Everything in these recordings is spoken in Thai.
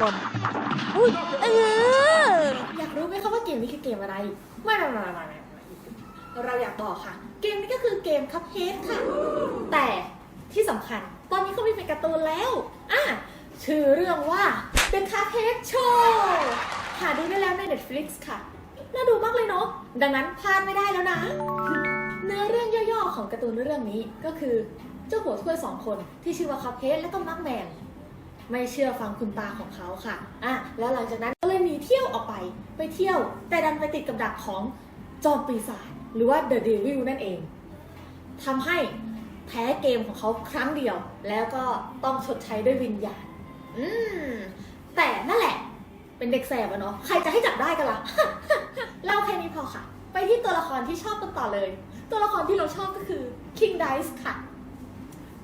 บอลอุ้ยเอออยากรู้ไหมคะว่าเกมนี้คือเกมอะไรไม่ไม่ไม่ไม่ไม่ไม่เราอยากบอกค่ะ เกมนี้ก็คือเกมคัพเฮดค่ะ แต่ที่สำคัญ ตอนนี้เขามีเป็นการ์ตูนแล้วอะชื่อเรื่องว่า The Cuphead Show หาดูได้แล้วใน Netflix ค่ะ น่าดูมากเลยเนาะ ดังนั้นพลาดไม่ได้แล้วนะ เนื้อเรื่องย่อๆของการ์ตูนเรื่องนี้ก็คือ เจ้าหัวถ้วยสองคนที่ชื่อว่าคัพเฮดและก็มักแมน ไม่เชื่อฟังคุณตาของเขาค่ะอะแล้วหลังจากนั้นก็เลยหนีเที่ยวออกไปไปเที่ยว แต่ดันไปติดกับดักของจอมปีศาจหรือว่า The Devil นั่นเองทำให้แพ้เกมของเขาครั้งเดียว แล้วก็ต้องชดใช้ด้วยวิญญาณ อืม แต่นั่นแหละ เป็นเด็กแสบอะเนาะ ใครจะให้จับได้กันล่ะ เล่าแค่นี้พอค่ะ ไปที่ตัวละครที่ชอบกันต่อเลย ตัวละครที่เราชอบก็คือ King Dice ค่ะ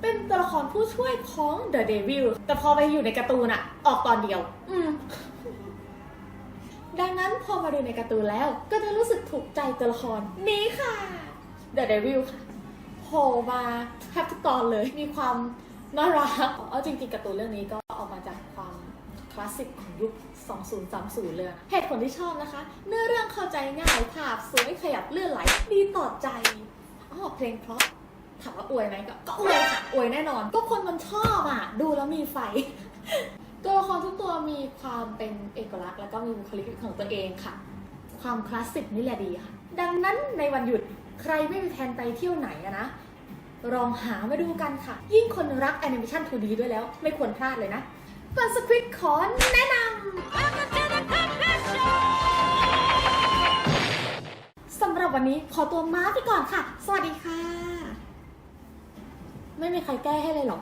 เป็นตัวละครผู้ช่วยของ The Devil แต่พอไปอยู่ในการ์ตูนอะออกตอนเดียว อืม ดังนั้นพอมาดูในการ์ตูนแล้ว ก็จะรู้สึกถูกใจตัวละครนี้ค่ะ The Devil ค่ะโผล่มาแทบทุกตอนเลย มีความน่ารักเอาจริงๆการ์ตูนเรื่องนี้ก็ออกมาจากความคลาสสิกของยุค 2030 เลยนะเหตุผลที่ชอบนะคะ เนื้อเรื่องเข้าใจง่าย ภาพสวยขยับเลื่อนไหลดีต่อใจอ๋อเพลงเพราะ ถามว่าอวยไหมก็ก็อวยค่ะอวยแน่นอน ก็คนมันชอบอะ ดูแล้วมีไฟ ตัวละครทุกตัวมีความเป็นเอกลักษณ์ แล้วก็มีบุคลิกของตัวเองค่ะ ความคลาสสิกนี่แหละดีค่ะ ดังนั้นในวันหยุดใครไม่มีแผนไปเที่ยวไหนอะนะลองหามาดูกันค่ะ ยิ่งคนรักแอนิเมชัน 2D ด้วยแล้ว ไม่ควรพลาดเลยนะฟันสควิตขอแนะนำสำหรับวันนี้ขอตัวมาไปก่อนค่ะ สวัสดีค่ะ ไม่มีใครแก้ให้เลยเหรอ